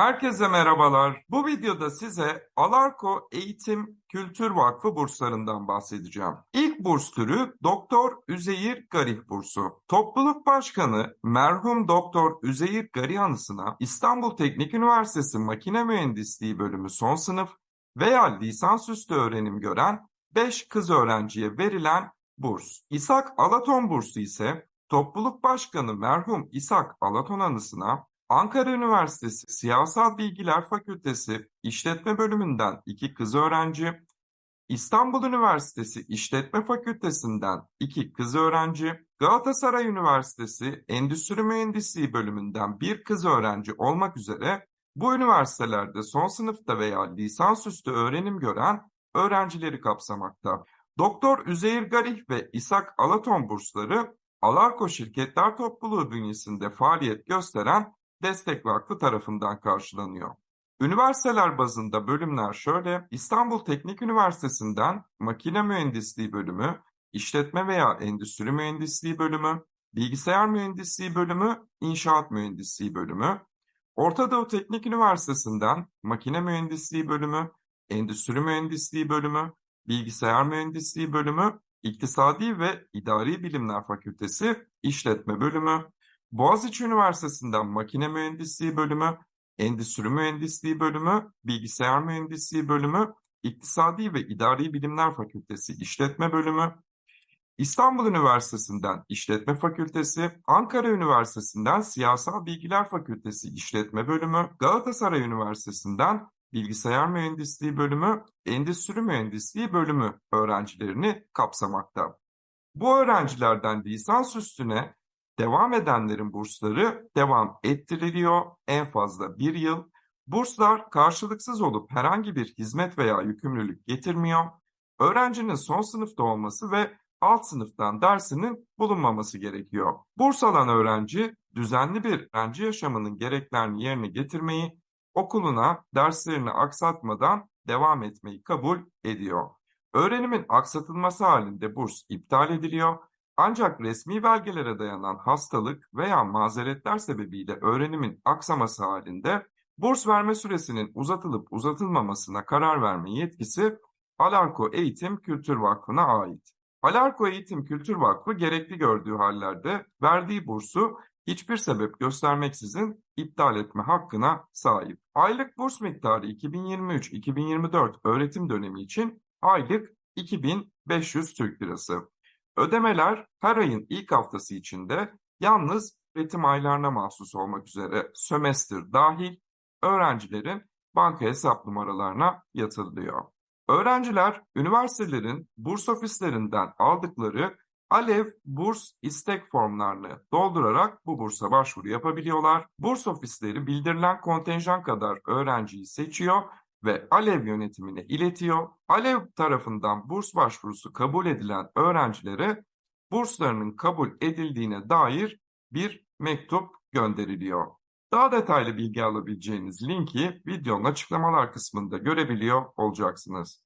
Herkese merhabalar. Bu videoda size Alarko Eğitim Kültür Vakfı burslarından bahsedeceğim. İlk burs türü Doktor Üzeyir Garih bursu. Topluluk Başkanı merhum Doktor Üzeyir Garih anısına İstanbul Teknik Üniversitesi Makine Mühendisliği bölümü son sınıf veya lisansüstü öğrenim gören 5 kız öğrenciye verilen burs. İshak Alaton bursu ise Topluluk Başkanı merhum İshak Alaton anısına Ankara Üniversitesi Siyasal Bilgiler Fakültesi İşletme Bölümünden iki kız öğrenci, İstanbul Üniversitesi İşletme Fakültesinden iki kız öğrenci, Galatasaray Üniversitesi Endüstri Mühendisliği Bölümünden bir kız öğrenci olmak üzere bu üniversitelerde son sınıfta veya lisansüstü öğrenim gören öğrencileri kapsamakta. Doktor Üzeyir Garih ve İshak Alaton bursları Alarko Şirketler Topluluğu bünyesinde faaliyet gösteren Destek Vakfı tarafından karşılanıyor. Üniversiteler bazında bölümler şöyle, İstanbul Teknik Üniversitesi'nden Makine Mühendisliği Bölümü, İşletme veya Endüstri Mühendisliği Bölümü, Bilgisayar Mühendisliği Bölümü, İnşaat Mühendisliği Bölümü, Orta Doğu Teknik Üniversitesi'nden Makine Mühendisliği Bölümü, Endüstri Mühendisliği Bölümü, Bilgisayar Mühendisliği Bölümü, İktisadi ve İdari Bilimler Fakültesi İşletme Bölümü, Boğaziçi Üniversitesi'nden Makine Mühendisliği Bölümü, Endüstri Mühendisliği Bölümü, Bilgisayar Mühendisliği Bölümü, İktisadi ve İdari Bilimler Fakültesi İşletme Bölümü, İstanbul Üniversitesi'nden İşletme Fakültesi, Ankara Üniversitesi'nden Siyasal Bilgiler Fakültesi İşletme Bölümü, Galatasaray Üniversitesi'nden Bilgisayar Mühendisliği Bölümü, Endüstri Mühendisliği Bölümü öğrencilerini kapsamakta. Bu öğrencilerden lisans üstüne Devam edenlerin bursları devam ettiriliyor en fazla bir yıl. Burslar karşılıksız olup herhangi bir hizmet veya yükümlülük getirmiyor. Öğrencinin son sınıfta olması ve alt sınıftan dersinin bulunmaması gerekiyor. Burs alan öğrenci düzenli bir öğrenci yaşamının gereklerini yerine getirmeyi, okuluna derslerini aksatmadan devam etmeyi kabul ediyor. Öğrenimin aksatılması halinde burs iptal ediliyor ancak resmi belgelere dayanan hastalık veya mazeretler sebebiyle öğrenimin aksaması halinde burs verme süresinin uzatılıp uzatılmamasına karar verme yetkisi Alarko Eğitim Kültür Vakfı'na ait. Alarko Eğitim Kültür Vakfı gerekli gördüğü hallerde verdiği bursu hiçbir sebep göstermeksizin iptal etme hakkına sahip. Aylık burs miktarı 2023-2024 öğretim dönemi için aylık 2500 Türk Lirası. Ödemeler her ayın ilk haftası içinde yalnız üretim aylarına mahsus olmak üzere sömestr dahil öğrencilerin banka hesap numaralarına yatırılıyor. Öğrenciler üniversitelerin burs ofislerinden aldıkları Alev burs istek formlarını doldurarak bu bursa başvuru yapabiliyorlar. Burs ofisleri bildirilen kontenjan kadar öğrenciyi seçiyor ve Alev yönetimine iletiyor. Alev tarafından burs başvurusu kabul edilen öğrencilere burslarının kabul edildiğine dair bir mektup gönderiliyor. Daha detaylı bilgi alabileceğiniz linki videonun açıklamalar kısmında görebiliyor olacaksınız.